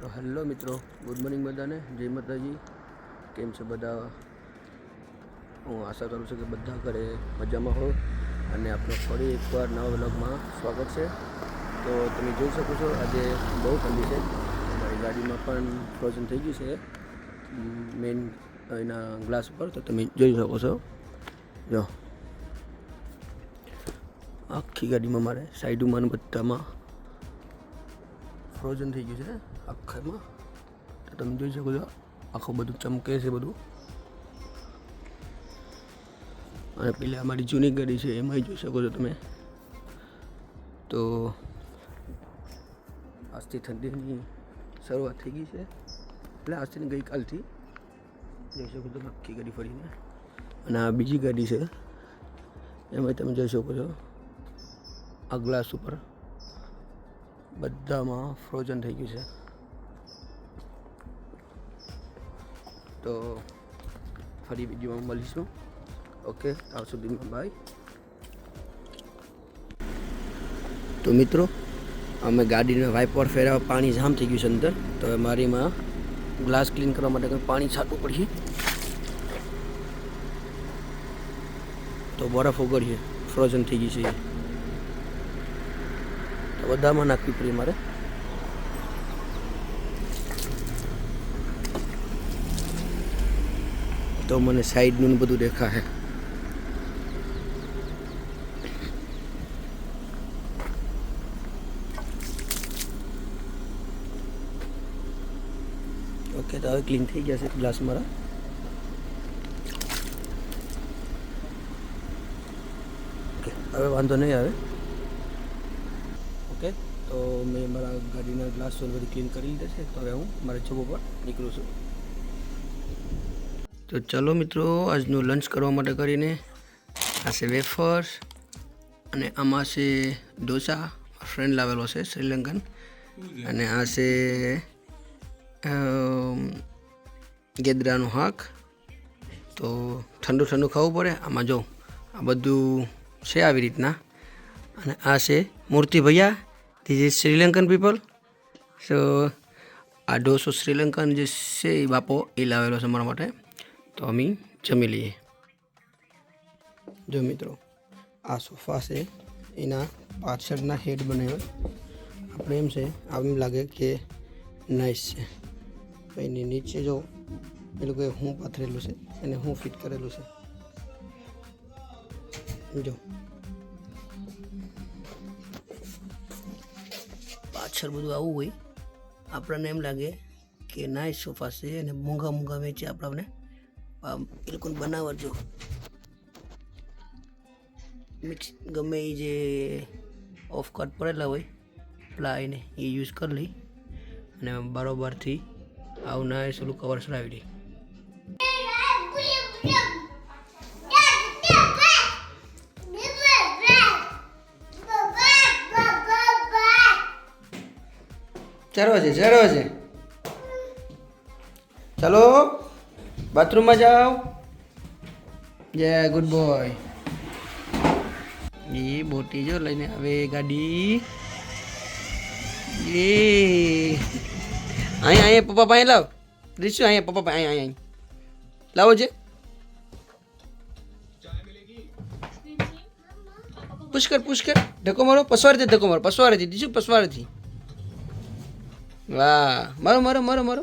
Hello મિત્રો, good morning બધાને. જય માતાજી. કેમ છે બધા? હું આશા કરું છું કે બધા ઘરે મજામાં હો. અને આપણો ફરી એકવાર નવા વ્લોગમાં સ્વાગત છે. તો તમે જોઈ શકો છો, આજે બહુ ઠંડી છે. મારી ગાડીમાં પણ ફ્રોઝન થઈ ગયું છે. મેઇન એના ગ્લાસ ઉપર, તો તમે જોઈ શકો છો. જો. આખી ગાડીમાં મારે સાઈડમાં બધામાં ફ્રોઝન થઈ ગયું છે આખામાં તમે જોઈ શકો છો, આખું બધું ચમકે છે બધું. અને પેલી અમારી જૂની ગાડી છે, એમાંય જોઈ શકો છો તમે. તો આજથી ઠંડીની શરૂઆત થઈ ગઈ છે. એટલે આજથી ગઈકાલથી. જોઈ શકો છો આખી ગાડી ફરીને. અને આ બીજી ગાડી છે એમાં તમે જોઈ શકો છો, આ ગ્લાસ ઉપર. બધામાં ફ્રોઝન થઈ ગયું છે. તો ફરી વિડીયોમાં મળીશું. ઓકે ત્યાં સુધીમાં બાય તો મિત્રો, અમે ગાડીને વાઇપર ફેરાવવા પાણી જામ થઈ ગયું છે અંદર. તો હવે મારીમાં ગ્લાસ ક્લીન કરવા માટે કંઈ પાણી છાંટવું પડશે. તો બરફ ઓગળીએ. ફ્રોઝન થઈ ગઈ છે. બધામાં નાખવી પડી મારે તો મને સાઈડનું ને બધું દેખાશે ઓકે તો હવે ક્લીન થઈ ગયા છે ગ્લાસ મારા ઓકે હવે વાંધો નહીં આવે ઓકે તો મેં મારા ગાડીના ગ્લાસ બધી ક્લીન કરી લીધા છે. તો હવે હું મારા જોબ ઉપર નીકળું છું. તો ચલો મિત્રો, આજનું લંચ કરવા માટે કરીને આ છે વેફર્સ અને આમાં છે ઢોસા. ફ્રેન્ડ લાવેલો છે શ્રીલંકન. અને આ છે ગેદરાનું હાક. તો ઠંડુ ઠંડુ ખાવું પડે. આમાં જો આ બધું છે આવી રીતના. અને આ છે મૂર્તિ ભૈયા this is Sri Lankan people so આ ડોસો શ્રીલંકન જે છે, એ બાપો એ લાવેલો છે મારા માટે. તો અમે જમી લઈએ. જો મિત્રો, આ સોફા છે, એના પાછળના હેડ બનાવ્યા આપણે એમ છે, આમ લાગે કે નાઇસ છે. એની નીચે જો, એ લોકોએ હું પાથરેલું છે અને હું ફિટ કરેલું છે. જો. પાછળ બધું આવું હોય, આપણને એમ લાગે કે નાઇસ સોફા છે અને મોંઘા મોંઘા વેચે આપણને. એ લોકોને બનાવજો. મિક્સ ગમે એ જે ઓફ કટ પડેલા હોય પ્લાયને એ યુઝ કરી લઈ અને બરોબરથી આવું નાય સોલું કવર ચડાવી દઈ ચાર વાગે ચાર વાગે ચાલો બાથરૂમમાં જાઓ જય ગુડ બોય એ બોટી જો લઈને આવે ગાડી એ અહીંયા અહીંયા પપ્પા પાસે લાવ રીશું અહીંયા પપ્પા પાસે અહીંયા અહીંયા લાવો છે પુષ્કર પુષ્કર ધક્કો મારો પસવારથી ધક્કો મારો પસવારેથી દીશું પસવારેથી વાહ. મરો મરો મરો મરો.